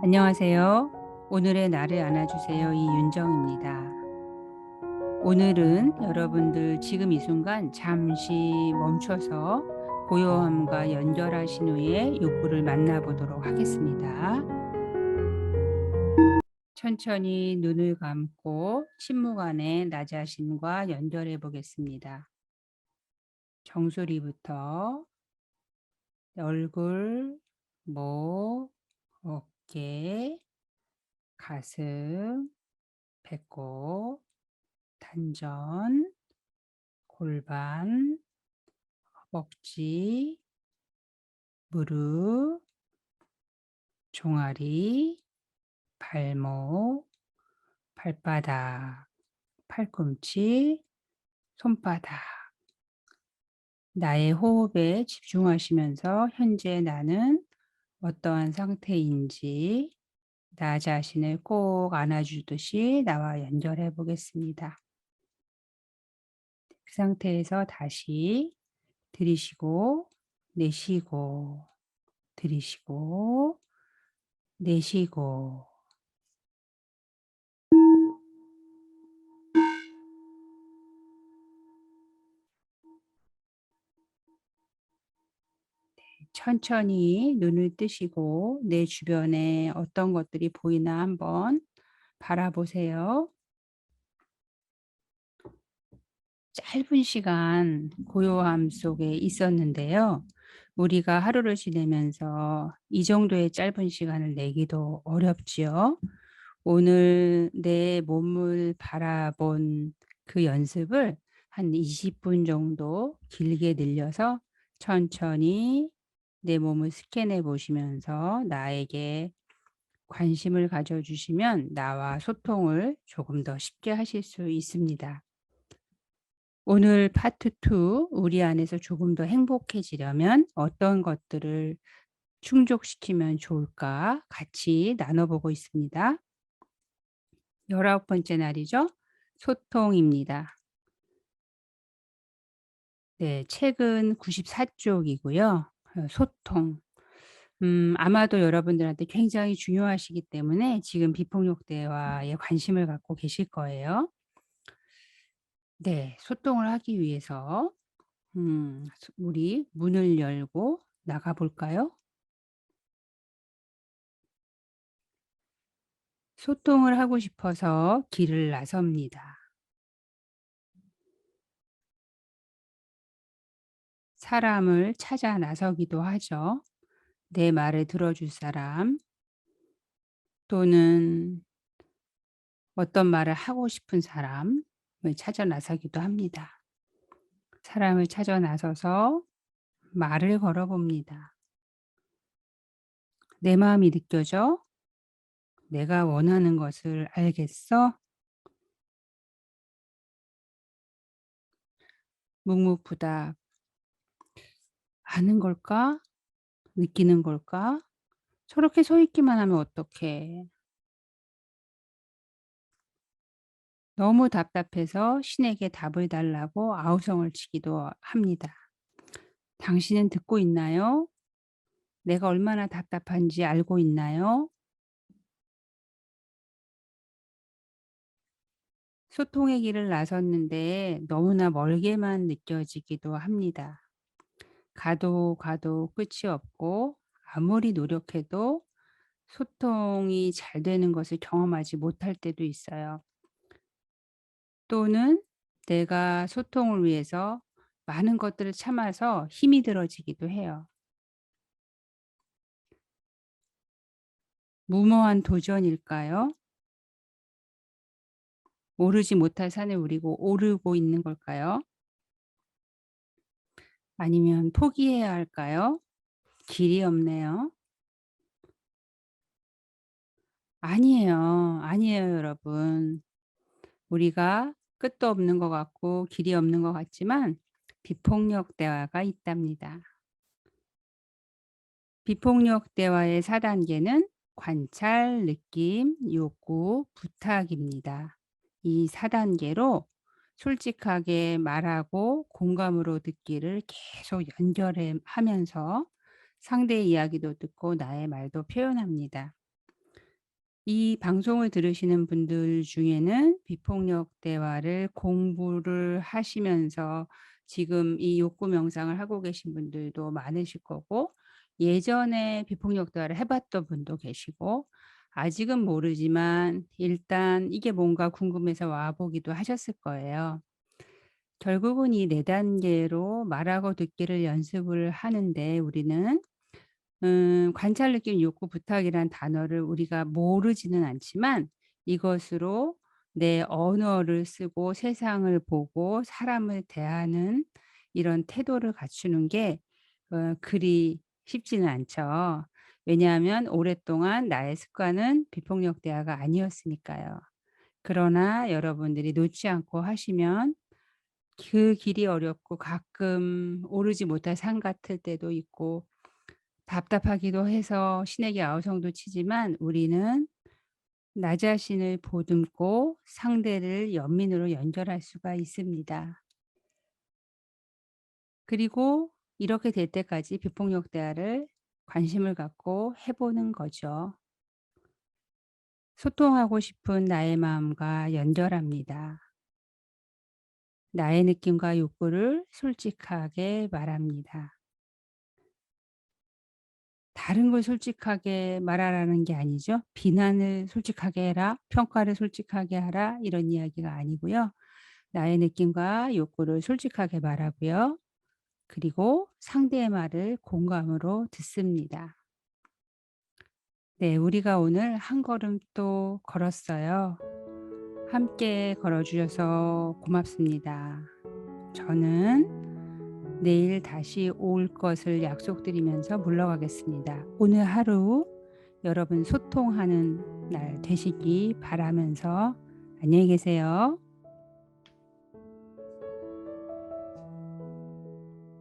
안녕하세요. 오늘의 나를 안아주세요. 이윤정입니다. 오늘은 여러분들 지금 이 순간 잠시 멈춰서 고요함과 연결하신 후에 욕구를 만나보도록 하겠습니다. 천천히 눈을 감고 침묵 안에 나 자신과 연결해 보겠습니다. 정수리부터 얼굴, 목, 가슴, 배꼽, 단전, 골반, 허벅지, 무릎, 종아리, 발목, 발바닥, 팔꿈치, 손바닥. 나의 호흡에 집중하시면서 현재 나는 어떠한 상태인지 나 자신을 꼭 안아주듯이 나와 연결해 보겠습니다. 그 상태에서 다시 들이쉬고 내쉬고 들이쉬고 내쉬고 천천히 눈을 뜨시고 내 주변에 어떤 것들이 보이나 한번 바라보세요. 짧은 시간 고요함 속에 있었는데요. 우리가 하루를 지내면서 이 정도의 짧은 시간을 내기도 어렵지요. 오늘 내 몸을 바라본 그 연습을 한 20분 정도 길게 늘려서 천천히 내 몸을 스캔해 보시면서 나에게 관심을 가져주시면 나와 소통을 조금 더 쉽게 하실 수 있습니다. 오늘 파트 2 우리 안에서 조금 더 행복해지려면 어떤 것들을 충족시키면 좋을까 같이 나눠보고 있습니다. 열아홉 번째 날이죠. 소통입니다. 네, 책은 94쪽이고요. 어, 소통. 음, 아마도 여러분들한테 굉장히 중요하시기 때문에 지금 비폭력 대화에 관심을 갖고 계실 거예요. 네, 소통을 하기 위해서 음, 우리 문을 열고 나가 볼까요? 소통을 하고 싶어서 길을 나섭니다. 사람을 찾아 나서기도 하죠. 내 말을 들어줄 사람 또는 어떤 말을 하고 싶은 사람을 찾아 나서기도 합니다. 사람을 찾아 나서서 말을 걸어 봅니다. 내 마음이 느껴져? 내가 원하는 것을 알겠어? 묵묵부답. 아는 걸까? 느끼는 걸까? 저렇게 서 있기만 하면 어떡해. 너무 답답해서 신에게 답을 달라고 아우성을 치기도 합니다. 당신은 듣고 있나요? 내가 얼마나 답답한지 알고 있나요? 소통의 길을 나섰는데 너무나 멀게만 느껴지기도 합니다. 가도 가도 끝이 없고 아무리 노력해도 소통이 잘 되는 것을 경험하지 못할 때도 있어요. 또는 내가 소통을 위해서 많은 것들을 참아서 힘이 들어지기도 해요. 무모한 도전일까요? 오르지 못할 산을 우리고 오르고 있는 걸까요? 아니면 포기해야 할까요? 길이 없네요. 아니에요. 아니에요, 여러분. 우리가 끝도 없는 것 같고 길이 없는 것 같지만 비폭력 대화가 있답니다. 비폭력 대화의 4단계는 관찰, 느낌, 욕구, 부탁입니다. 이 4단계로 솔직하게 말하고 공감으로 듣기를 계속 연결해 하면서 상대의 이야기도 듣고 나의 말도 표현합니다. 이 방송을 들으시는 분들 중에는 비폭력 대화를 공부를 하시면서 지금 이 욕구 명상을 하고 계신 분들도 많으실 거고 예전에 비폭력 대화를 해 봤던 분도 계시고 아직은 모르지만 일단 이게 뭔가 궁금해서 와 보기도 하셨을 거예요. 결국은 이4 단계로 말하고 듣기를 연습을 하는데 우리는 음 관찰, 느낌, 욕구, 부탁이란 단어를 우리가 모르지는 않지만 이것으로 내 언어를 쓰고 세상을 보고 사람을 대하는 이런 태도를 갖추는 게 어 그리 쉽지는 않죠. 왜냐하면 오랫동안 나의 습관은 비폭력 대화가 아니었으니까요. 그러나 여러분들이 놓지 않고 하시면 그 길이 어렵고 가끔 오르지 못할 산 같을 때도 있고 답답하기도 해서 신에게 아우성도 치지만 우리는 나 자신을 보듬고 상대를 연민으로 연결할 수가 있습니다. 그리고 이렇게 될 때까지 비폭력 대화를 관심을 갖고 해 보는 거죠. 소통하고 싶은 나의 마음과 연결합니다. 나의 느낌과 욕구를 솔직하게 말합니다. 다른 걸 솔직하게 말하라는 게 아니죠. 비난을 솔직하게 해라, 평가를 솔직하게 하라 이런 이야기가 아니고요. 나의 느낌과 욕구를 솔직하게 말하고요. 그리고 상대의 말을 공감으로 듣습니다. 네, 우리가 오늘 한 걸음 또 걸었어요. 함께 걸어주셔서 고맙습니다. 저는 내일 다시 올 것을 약속드리면서 물러가겠습니다. 오늘 하루 여러분 소통하는 날 되시기 바라면서 안녕히 계세요.